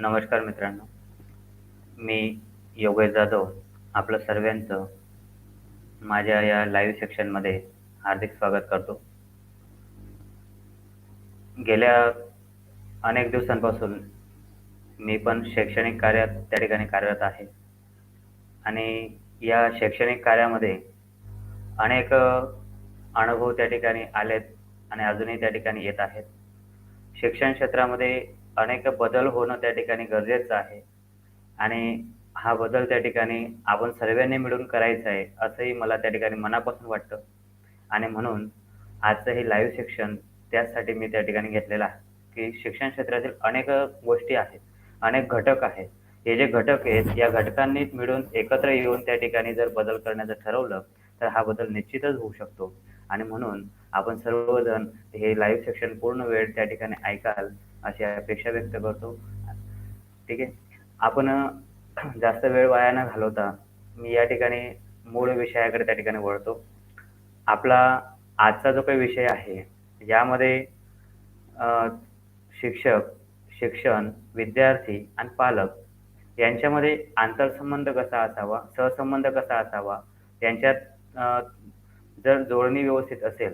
नमस्कार मित्रांनो. मी योगेश जाधव आपलं सर्वांचं माझ्या या लाईव्ह सेक्शनमध्ये हार्दिक स्वागत करतो. गेल्या अनेक दिवसांपासून मी पण शैक्षणिक कार्यात त्या ठिकाणी कार्यरत आहे. आणि या शैक्षणिक कार्यामध्ये अनेक अनुभव त्या ठिकाणी आलेत आणि अजूनही त्या ठिकाणी येत आहेत. शिक्षण क्षेत्रामध्ये अनेक बदल होणं त्या ठिकाणी गरजेचं आहे. आणि हा बदल त्या ठिकाणी आपण सर्वांनी मिळून करायचा आहे असंही मला त्या ठिकाणी मनापासून वाटतं. आणि म्हणून आजचं हे लाईव्ह शिक्षण त्याचसाठी मी त्या ठिकाणी घेतलेलं आहे की शिक्षण क्षेत्रातील अनेक गोष्टी आहेत अनेक घटक आहेत. हे जे घटक आहेत या घटकांनी मिळून एकत्र येऊन त्या ठिकाणी जर बदल करण्याचं ठरवलं तर हा बदल निश्चितच होऊ शकतो. आणि म्हणून आपण सर्वजण हे लाईव्ह सेक्शन पूर्ण वेळ त्या ठिकाणी ऐकाल अशी अपेक्षा व्यक्त करतो. ठीक आहे? आपण जास्त वेळ वाया न घालवता मी या ठिकाणी मूळ विषयाकडे त्या ठिकाणी वळतो. आपला आजचा जो काही विषय आहे यामध्ये शिक्षक शिक्षण विद्यार्थी आणि पालक यांच्यामध्ये आंतरसंबंध कसा असावा सहसंबंध कसा असावा यांच्यात जर जोडणी व्यवस्थित असेल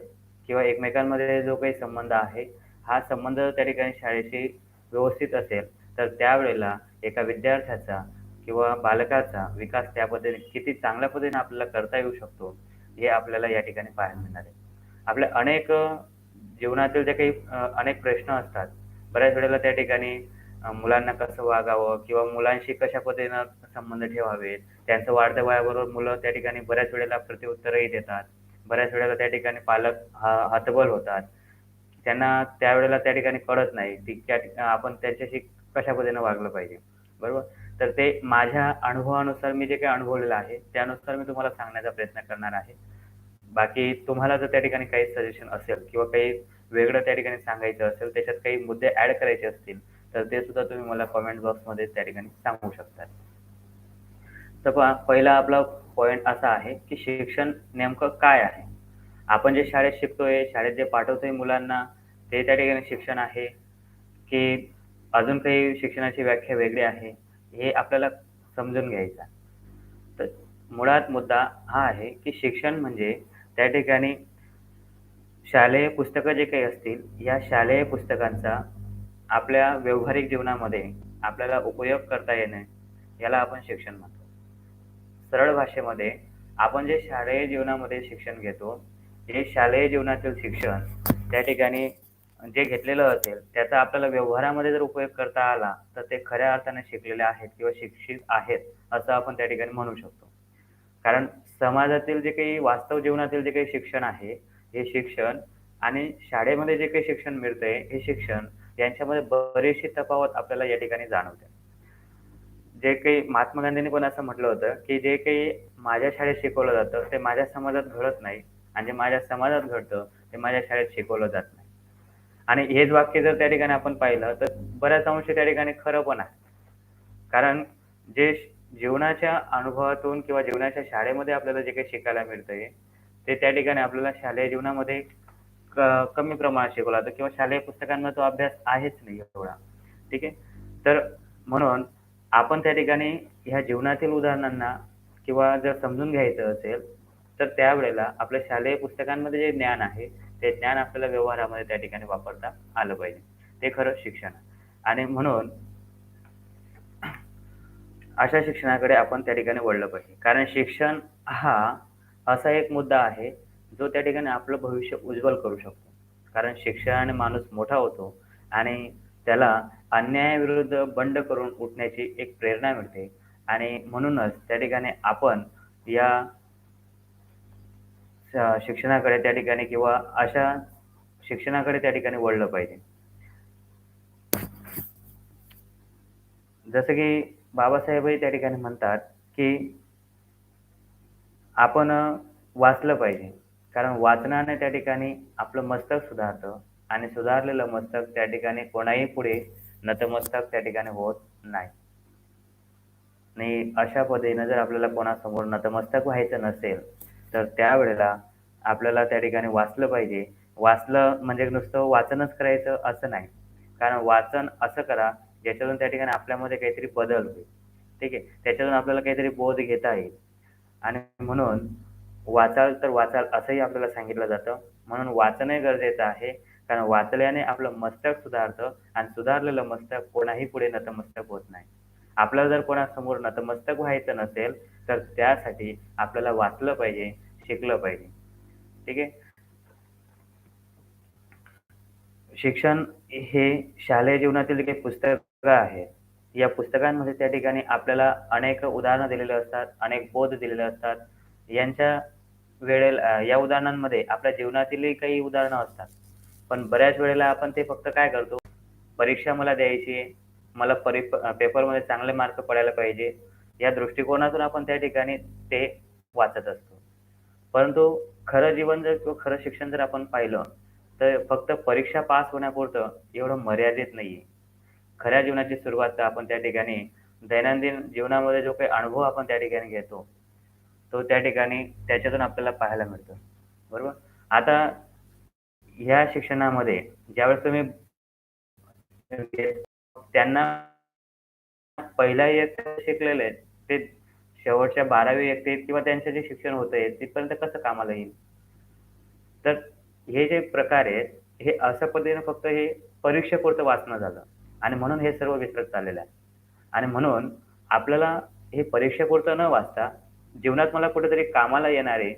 किंवा एकमेकांमध्ये जो काही संबंध आहे हा संबंध त्या ठिकाणी शाळेशी व्यवस्थित असेल तर त्यावेळेला एका विद्यार्थ्याचा किंवा बालकाचा विकास त्या पद्धतीने किती चांगल्या पद्धतीने आपल्याला करता येऊ शकतो हे आपल्याला या ठिकाणी पाहायला मिळणार आहे. आपल्या अनेक जीवनातील जे काही अनेक प्रश्न असतात बऱ्याच वेळेला त्या ठिकाणी मुलांना कसं वागावं किंवा मुलांशी कशा पद्धतीनं संबंध ठेवावेत त्यांचं वाढत्या वयाबरोबर मुलं त्या ठिकाणी बऱ्याच वेळेला प्रत्युत्तरही देतात बऱ्याच वेळेला त्या ठिकाणी पालक हा हतबल होतात त्यांना त्यावेळेला त्या ठिकाणी कळत नाही की त्या आपण त्यांच्याशी कशा पद्धतीनं वागलं पाहिजे. बरोबर? तर ते माझ्या अनुभवानुसार मी जे काही अनुभवलेलं आहे त्यानुसार मी तुम्हाला सांगण्याचा प्रयत्न करणार आहे. बाकी तुम्हाला जर त्या ठिकाणी काही सजेशन असेल किंवा काही वेगळं त्या ठिकाणी सांगायचं असेल त्याच्यात काही मुद्दे ऍड करायचे असतील तर ते सुद्धा तुम्ही मला कमेंट बॉक्समध्ये त्या ठिकाणी सांगू शकता. तर पहिला आपला पॉईंट असा आहे की शिक्षण नेमकं काय आहे? आपण जे शाळेत शिकतोय शाळेत जे पाठवतोय मुलांना ते त्या ठिकाणी शिक्षण आहे की अजून काही शिक्षणाची व्याख्या वेगळी आहे हे आपल्याला समजून घ्यायचं तर मुळात मुद्दा हा आहे की शिक्षण म्हणजे त्या ठिकाणी शालेय पुस्तकं जे काही असतील या शालेय पुस्तकांचा आपल्या व्यावहारिक जीवनामध्ये आपल्याला उपयोग करता येणे याला आपण शिक्षण म्हणतो. सरळ भाषेमध्ये आपण जे शालेय जीवनामध्ये शिक्षण घेतो हे शालेय जीवनातील शिक्षण त्या ठिकाणी जे घेतलेलं असेल त्याचा आपल्याला व्यवहारामध्ये जर उपयोग करता आला तर ते खऱ्या अर्थाने शिकलेले आहेत किंवा शिक्षित आहेत असं आपण त्या ठिकाणी म्हणू शकतो. कारण समाजातील जे काही वास्तव जीवनातील जे काही शिक्षण आहे हे शिक्षण आणि शाळेमध्ये जे काही शिक्षण मिळतंय हे शिक्षण यांच्यामध्ये बरीचशी तफावत आपल्याला या ठिकाणी जाणवते. जे काही महात्मा गांधींनी पण असं म्हटलं होतं की जे काही माझ्या शाळेत शिकवलं जातं ते माझ्या समाजात घडत नाही आणि जे माझ्या समाजात घडतं ते माझ्या शाळेत शिकवलं जात नाही. आणि हेच वाक्य जर त्या ठिकाणी आपण पाहिलं तर बऱ्याच अंश त्या ठिकाणी खरं पण आहे. कारण जे जीवनाच्या अनुभवातून किंवा जीवनाच्या शाळेमध्ये आपल्याला जे काही शिकायला मिळतंय ते त्या ठिकाणी आपल्याला शालेय जीवनामध्ये कमी प्रमाणात शिकवला जातं किंवा शालेय पुस्तकांना तो अभ्यास आहेच नाही एवढा. ठीक आहे? तर म्हणून आपण त्या ठिकाणी ह्या जीवनातील उदाहरणांना किंवा जर समजून घ्यायचं असेल तर त्यावेळेला आपल्या शालेय पुस्तकांमध्ये जे ज्ञान आहे ते ज्ञान आपल्याला व्यवहारामध्ये त्या ठिकाणी वापरता आलं पाहिजे. ते खरं शिक्षण आणि म्हणून अशा शिक्षणाकडे आपण त्या ठिकाणी वळलं पाहिजे. कारण शिक्षण हा असा एक मुद्दा आहे जो त्या ठिकाणी आपलं भविष्य उज्ज्वल करू शकतो. कारण शिक्षणाने माणूस मोठा होतो आणि त्याला अन्यायाविरुद्ध बंड करून उठण्याची एक प्रेरणा मिळते. आणि म्हणूनच त्या ठिकाणी आपण या शिक्षणाकडे त्या ठिकाणी किंवा अशा शिक्षणाकडे त्या ठिकाणी वळलं पाहिजे. जसं की बाबासाहेबही त्या ठिकाणी म्हणतात की आपण वाचलं पाहिजे. कारण वाचनाने त्या ठिकाणी आपलं मस्तक सुधारतं आणि सुधारलेलं मस्तक त्या ठिकाणी कोणाही पुढे नतमस्तक त्या ठिकाणी होत नाही. आणि अशा पद्धतीनं जर आपल्याला कोणासमोर नतमस्तक व्हायचं नसेल तर त्यावेळेला आपल्याला त्या ठिकाणी वाचलं पाहिजे. वाचलं म्हणजे नुसतं वाचनच करायचं असं नाही. कारण वाचन असं करा ज्याच्यातून त्या ठिकाणी आपल्यामध्ये काहीतरी बदल होईल. ठीक आहे? त्याच्यातून आपल्याला काहीतरी बोध घेता येईल. आणि म्हणून वाचाल तर वाचाल असंही आपल्याला सांगितलं जातं. म्हणून वाचणं गरजेचं आहे. कारण वाचल्याने आपलं मस्तक सुधारतं आणि सुधारलेलं मस्तक कोणाही पुढे नतमस्तक होत नाही. आपल्याला जर कोणासमोर नतमस्तक व्हायचं नसेल तर त्यासाठी आपल्याला वाचलं पाहिजे. शिकलं पाहिजे. ठीक आहे? शिक्षण हे शालेय जीवनातील काही पुस्तकं आहेत या पुस्तकांमध्ये त्या ठिकाणी आपल्याला अनेक उदाहरणं दिलेले असतात अनेक बोध दिलेले असतात. यांच्या वेळेला या उदाहरणांमध्ये आपल्या जीवनातीलही काही उदाहरणं असतात. पण बऱ्याच वेळेला आपण ते फक्त काय करतो? परीक्षा मला द्यायची आहे. मला परी पेपरमध्ये चांगले मार्क पडायला पाहिजे. या दृष्टिकोनातून आपण त्या ठिकाणी ते वाचत असतो. परंतु खरं जीवन जर किंवा खरं शिक्षण जर आपण पाहिलं तर फक्त परीक्षा पास होण्यापुरतं एवढं मर्यादित नाहीये. खऱ्या जीवनाची सुरुवात तर आपण त्या ठिकाणी दैनंदिन जीवनामध्ये जो काही अनुभव आपण त्या ठिकाणी घेतो तो त्या ठिकाणी त्याच्यातून आपल्याला पाहायला मिळतो. बरोबर? आता ह्या शिक्षणामध्ये ज्यावेळेस तुम्ही त्यांना पहिला एक शिकलेले ते शेवटच्या बारावी व्यक्तीत किंवा त्यांचं जे शिक्षण होतंय तिथपर्यंत कसं कामाला येईल? तर हे जे प्रकार आहेत हे अशा पद्धतीने फक्त हे परीक्षेपुरतं वाचणं झालं. आणि म्हणून हे सर्व विसरत चाललेलं आहे. आणि म्हणून आपल्याला हे परीक्षेपुरतं न वाचता जीवनात मला कुठेतरी कामाला येणार आहे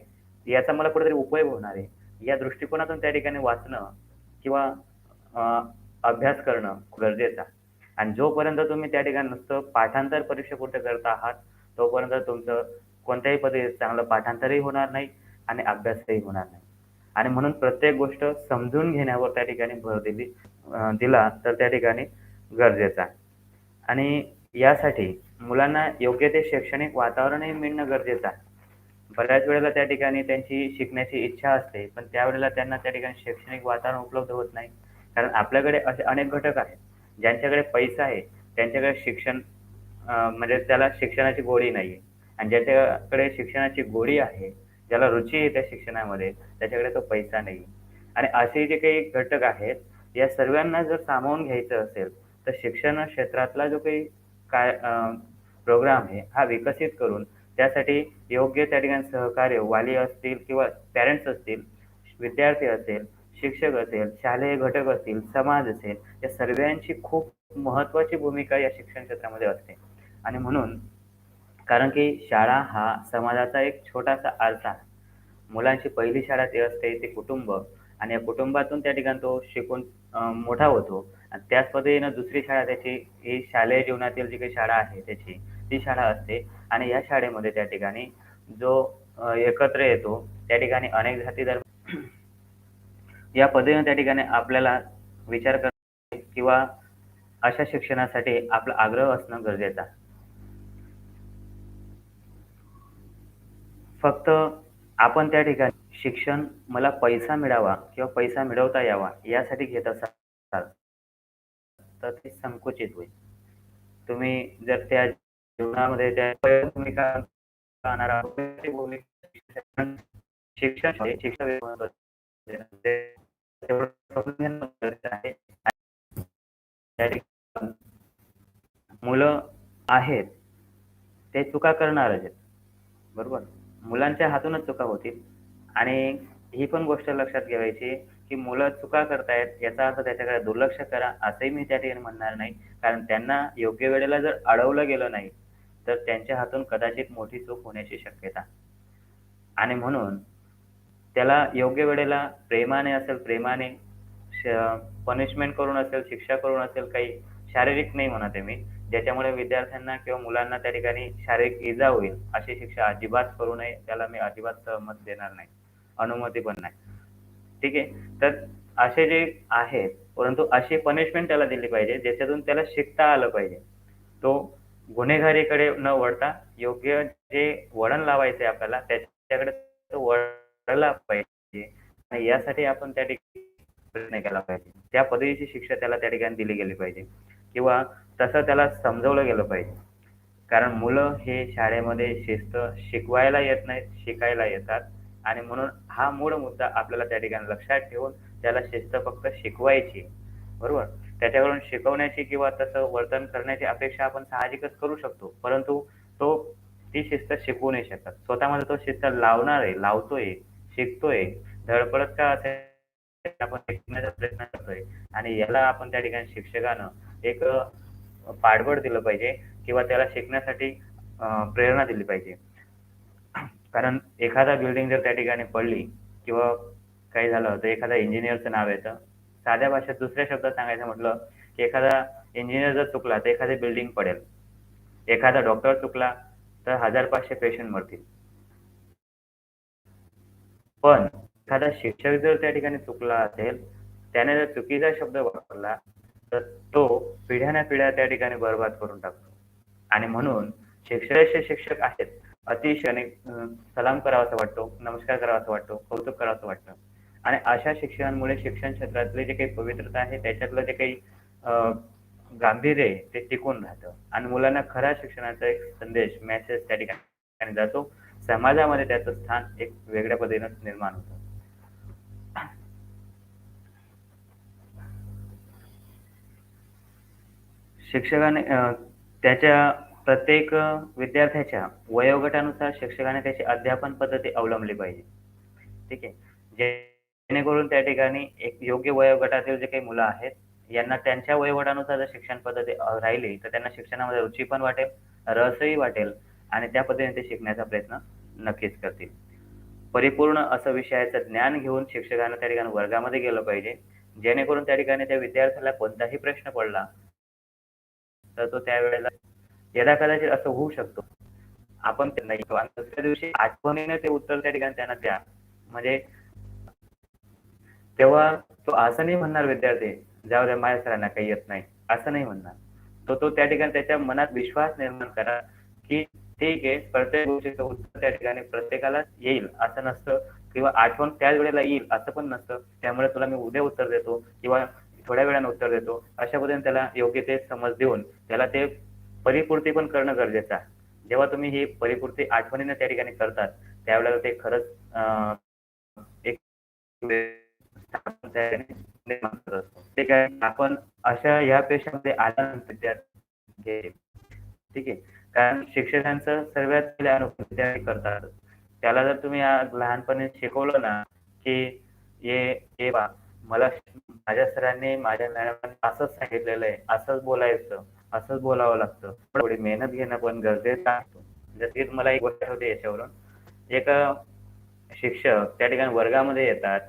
याचा मला कुठेतरी उपयोग होणार आहे या दृष्टिकोनातून त्या ठिकाणी वाचणं किंवा अभ्यास करणं गरजेचं आणि जोपर्यंत तुम्ही त्या ठिकाणी नुसतं पाठांतर परीक्षेपुरतं करत आहात तोपर्यंत तुमचं कोणत्याही पद्धतीत चांगलं पाठांतरही होणार नाही आणि अभ्यासही होणार नाही. आणि म्हणून प्रत्येक गोष्ट समजून घेण्यावर त्या ठिकाणी भर दिली दिला तर त्या ठिकाणी गरजेचा आहे. आणि यासाठी मुलांना योग्य ते शैक्षणिक वातावरणही मिळणं गरजेचं आहे. बऱ्याच वेळेला त्या ठिकाणी त्यांची शिकण्याची इच्छा असते पण त्यावेळेला त्यांना त्या ठिकाणी शैक्षणिक वातावरण उपलब्ध होत नाही. कारण आपल्याकडे असे अनेक घटक आहेत ज्यांच्याकडे पैसा आहे त्यांच्याकडे शिक्षण म्हणजे त्याला शिक्षणाची गोडी नाहीये. आणि ज्याच्याकडे शिक्षणाची गोडी आहे ज्याला रुची आहे त्या शिक्षणामध्ये त्याच्याकडे तो पैसा नाही. आणि असे जे काही घटक आहेत या सर्वांना जर सामावून घ्यायचं असेल तर शिक्षण क्षेत्रातला जो काही काय प्रोग्राम आहे हा विकसित करून त्यासाठी योग्य त्या ठिकाणी सहकार्य वाली असतील किंवा पॅरेंट्स असतील विद्यार्थी असेल शिक्षक असेल शालेय घटक असतील समाज असेल या सर्वांची खूप महत्वाची भूमिका या शिक्षण क्षेत्रामध्ये असते. आणि म्हणून कारण की शाळा हा समाजाचा एक छोटासा आरसा. मुलांची पहिली शाळा ते असते ते कुटुंब. आणि या कुटुंबातून त्या ठिकाणी तो शिकून मोठा होतो. आणि त्याच पद्धतीनं दुसरी शाळा त्याची ही शालेय जीवनातील जी काही शाळा आहे त्याची ती शाळा असते. आणि या शाळेमध्ये त्या ठिकाणी जो एकत्र येतो त्या ठिकाणी अनेक जाती धर्म या पद्धतीने त्या ठिकाणी आपल्याला विचार कर किंवा अशा शिक्षणासाठी आपला आग्रह असणं गरजेचं आहे. फक्त आपण त्या ठिकाणी शिक्षण मला पैसा मिळावा किंवा पैसा मिळवता यावा यासाठी घेत असाल तर ते संकुचित होईल. तुम्ही जर त्या जीवनामध्ये त्या तुम्ही काय शिक्षण शिक्षण मुलं आहेत ते चुका करणारच आहेत. बरोबर? मुलांच्या हातूनच चुका होतील. आणि ही पण गोष्ट लक्षात ठेवायची की मुलं चुका करतायत याचा अर्थ त्याच्याकडे दुर्लक्ष करा असंही मी त्या ठिकाणी म्हणणार नाही. कारण त्यांना योग्य वेळेला जर अडवलं गेलं नाही तर त्यांच्या हातून कदाचित मोठी चूक होण्याची शक्यता. आणि म्हणून त्याला योग्य वेळेला प्रेमाने असेल प्रेमाने पनिशमेंट करून असेल शिक्षा करून असेल काही शारीरिक नाही म्हणत आहे मी ज्याच्यामुळे विद्यार्थ्यांना किंवा मुलांना त्या ठिकाणी शारीरिक इजा होईल अशी शिक्षा अजिबात करू नये त्याला मी अजिबात सहमत देणार नाही. अनुमती पण नाही. ठीक आहे? तर असे जे आहेत परंतु अशी पनिशमेंट त्याला दिली पाहिजे ज्याच्यातून त्याला शिकता आलं पाहिजे. तो गुन्हेगारीकडे न वळता योग्य जे वळण लावायचे आपल्याला त्याच्याकडे तो वळला पाहिजे. आणि यासाठी आपण त्या ठिकाणी प्रयत्न केला पाहिजे. त्या पद्धतीची शिक्षा त्याला त्या ठिकाणी दिली गेली पाहिजे. किंवा तसं त्याला समजवलं गेलं पाहिजे. कारण मुलं हे शाळेमध्ये शिस्त शिकवायला येत नाहीत शिकायला येतात. आणि म्हणून हा मूळ मुद्दा आपल्याला त्या ठिकाणी लक्षात ठेवून त्याला शिस्त फक्त शिकवायची. बरोबर? त्याच्याकडून शिकवण्याची किंवा तसं वर्तन करण्याची अपेक्षा आपण साहजिकच करू शकतो. परंतु तो ती शिस्त शिकवू नाही शकत. स्वतःमध्ये तो शिस्त लावणार आहे लावतोय शिकतोय. धडपडत का असेल? आपण शिकण्याचा प्रयत्न करतोय. आणि याला आपण त्या ठिकाणी शिक्षकानं एक पाठबळ दिलं पाहिजे किंवा त्याला शिकण्यासाठी प्रेरणा दिली पाहिजे. कारण एखादा बिल्डिंग जर त्या ठिकाणी पडली किंवा काही झालं तर एखाद्या इंजिनियरचं नाव येतं साध्या भाषेत दुसऱ्या शब्दात सांगायचं म्हटलं की एखादा इंजिनियर जर चुकला तर एखादी बिल्डिंग पडेल. एखादा डॉक्टर चुकला तर हजार पाचशे पेशंट मरतील. पण एखादा शिक्षक जर त्या ठिकाणी चुकला असेल त्याने जर चुकीचा शब्द वापरला तर तो पिढ्याना पिढ्या त्या ठिकाणी बर्बाद करून टाकतो. आणि म्हणून शिक्षक शिक्षक आहेत अतिशय सलाम करावासा वाटतो नमस्कार करावासा वाटतो कौतुक करावं वाटतं. आणि अशा शिक्षणामुळे शिक्षण क्षेत्रातले जे काही पवित्रता आहे त्याच्यातलं जे काही गांभीर्य आहे ते टिकून राहतं. आणि मुलांना खरा शिक्षणाचा एक संदेश मेसेज त्या ठिकाणी जातो. समाजामध्ये त्याचं स्थान एक वेगळ्या पद्धतीनं निर्माण होतं. शिक्षकाने त्याच्या प्रत्येक विद्यार्थ्याच्या वयोगटानुसार शिक्षकाने त्याची अध्यापन पद्धती अवलंबली पाहिजे. ठीक आहे? जेणेकरून त्या ठिकाणी एक योग्य वयोगटातील जे काही मुलं आहेत यांना त्यांच्या वयोगटानुसार जर शिक्षण पद्धती राहिली तर त्यांना शिक्षणामध्ये रुची पण वाटेल रसही वाटेल आणि त्या पद्धतीने ते शिकण्याचा प्रयत्न नक्कीच करतील. परिपूर्ण असं विषयाचं ज्ञान घेऊन शिक्षकांना त्या ठिकाणी वर्गामध्ये गेलं पाहिजे. जेणेकरून त्या ठिकाणी त्या विद्यार्थ्याला कोणताही प्रश्न पडला तर तो त्यावेळेला यदा कदाचित असं होऊ शकतो. आपण त्यांना दुसऱ्या दिवशी आठवणीने ते उत्तर त्या ठिकाणी त्यांना द्या. म्हणजे तेव्हा तो असं नाही म्हणणार विद्यार्थी जाऊ द्या माझ्या सरांना काही येत नाही. असं नाही म्हणणार. तो तो त्या ठिकाणी त्याच्या मनात विश्वास निर्माण करा की ठीक आहे प्रत्येक गोष्टीचं उत्तर त्या ठिकाणी प्रत्येकाला येईल. असं नसतं. किंवा आठवण त्याच वेळेला येईल असं पण नसतं. त्यामुळे तुला मी उद्या उत्तर देतो किंवा थोड्या वेळाने उत्तर देतो. अशा पद्धतीने त्याला योग्य ते समज देऊन त्याला ते परिपूर्ती पण करणं गरजेचं आहे. जेव्हा तुम्ही ही परिपूर्ती आठवणीने त्या ठिकाणी करतात त्यावेळेला ते खरंच एक ते काय आपण अशा या पेशामध्ये आल्यानंतर ठीक आहे? कारण शिक्षकांचं सर्वात पहिले अनुभव विद्यार्थी करतात. त्याला जर तुम्ही लहानपणी शिकवलं ना की ये ये बा मला माझ्या सरांनी माझ्या मॅडमांनी असंच सांगितलेलं आहे असंच बोलायचं असंच बोलावं लागतं. थोडी मेहनत घेणं पण गरजेचं असतं. जसं की मला एक गोष्ट होती याच्यावरून. एक शिक्षक त्या ठिकाणी वर्गामध्ये येतात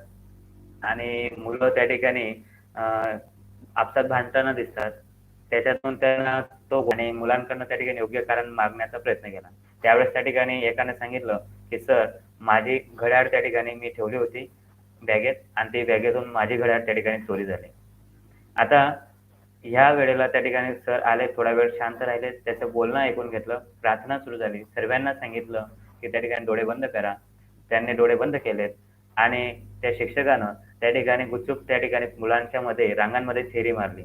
आणि मुलं त्या ठिकाणी आपसात भांडताना दिसतात. त्याच्यातून त्यांना तो आणि मुलांकडनं त्या ठिकाणी योग्य कारण मागण्याचा प्रयत्न केला. त्यावेळेस त्या ठिकाणी एकाने सांगितलं की सर माझी घड्याळ त्या ठिकाणी मी ठेवली होती. बॅगेत आणि ती बॅगेतून माझी घड्याळ त्या ठिकाणी चोरी झाले. आता ह्या वेळेला त्या ठिकाणी सर आले थोडा वेळ शांत राहिले त्याचं बोलणं ऐकून घेतलं प्रार्थना सुरू झाली. सर्वांना सांगितलं की त्या ठिकाणी डोळे बंद करा. त्यांनी डोळे बंद केलेत आणि त्या शिक्षकानं त्या ठिकाणी गुपचूप त्या ठिकाणी मुलांच्या मध्ये रांगांमध्ये थेरी मारली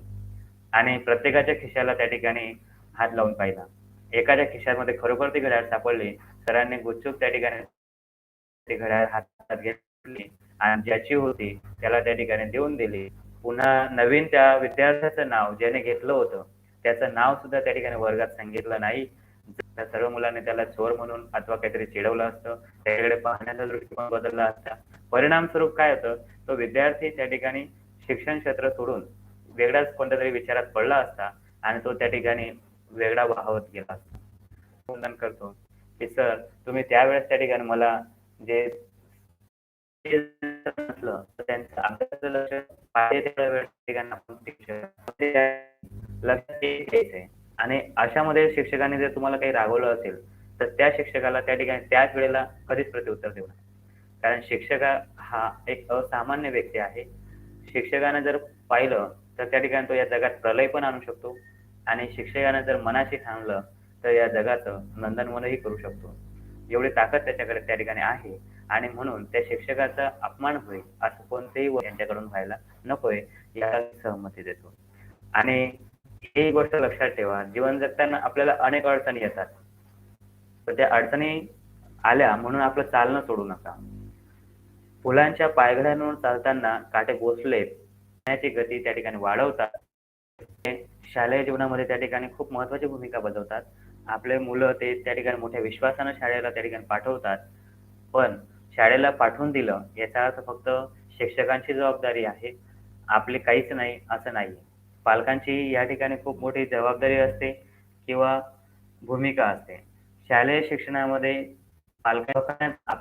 आणि प्रत्येकाच्या खिशाला त्या ठिकाणी हात लावून पाहिला. एकाच्या खिशामध्ये खरोखर ती घड्याळ सापडली. सरांनी गुपचूप त्या ठिकाणी ती घड्याळ हातात घेतली. आणि ज्याची होती त्याला त्या ठिकाणी देऊन दिली. पुन्हा नवीन त्या विद्यार्थ्याचं नाव ज्याने घेतलं होतं त्याचं नाव सुद्धा त्या ठिकाणी वर्गात सांगितलं नाही. त्या सर्व मुलांनी त्याला चोर म्हणून अथवा काहीतरी चिडवलं असतं. त्याच्याकडे पाहण्याचा दृष्टिकोन बदलला असता. परिणाम स्वरूप काय होतं तो विद्यार्थी त्या ठिकाणी शिक्षण क्षेत्र सोडून वेगळ्याच कोणत्या तरी विचारात पडला असता आणि तो त्या ठिकाणी वेगळा वाहवत गेला असता. करतो. की सर तुम्ही त्यावेळेस त्या ठिकाणी मला जे त्यांचं लक्ष आणि अशामध्ये शिक्षकांनी जर तुम्हाला काही रागवलं असेल तर त्या शिक्षकाला त्या ठिकाणी त्याच वेळेला कधीच प्रत्युत्तर देऊ नये कारण शिक्षक हा एक असामान्य व्यक्ती आहे. शिक्षकाने जर पाहिलं तर त्या ठिकाणी तो या जगात प्रलय पण आणू शकतो. आणि शिक्षकाने जर मनाशी थांबलं तर या जगाचं नंदनवनही करू शकतो. एवढी ताकद त्याच्याकडे त्या ठिकाणी आहे. आणि म्हणून त्या शिक्षकाचा अपमान होईल असं कोणतेही यांच्याकडून व्हायला नकोय याला सहमती देतो आणि ही गोष्ट लक्षात ठेवा जीवन जगताना आपल्याला अनेक अडचणी येतात तर त्या अडचणी आल्या म्हणून आपलं चालणं सोडू नका फुलांच्या पायघड्यांवर चालताना काटे बोचले गती त्या ठिकाणी वाढवतात शालेय जीवनामध्ये त्या ठिकाणी खूप महत्त्वाची भूमिका बजावतात. आपले मुलं ते त्या ठिकाणी मोठ्या विश्वासानं शाळेला त्या ठिकाणी पाठवतात. पण शाळेला पाठवून दिलं याचा अर्थ फक्त शिक्षकांची जबाबदारी आहे. आपली काहीच नाही असं नाही पालकांची या ठिकाणी खूप मोठी जबाबदारी असते किंवा भूमिका असते. शालेय शिक्षणामध्ये पालकांना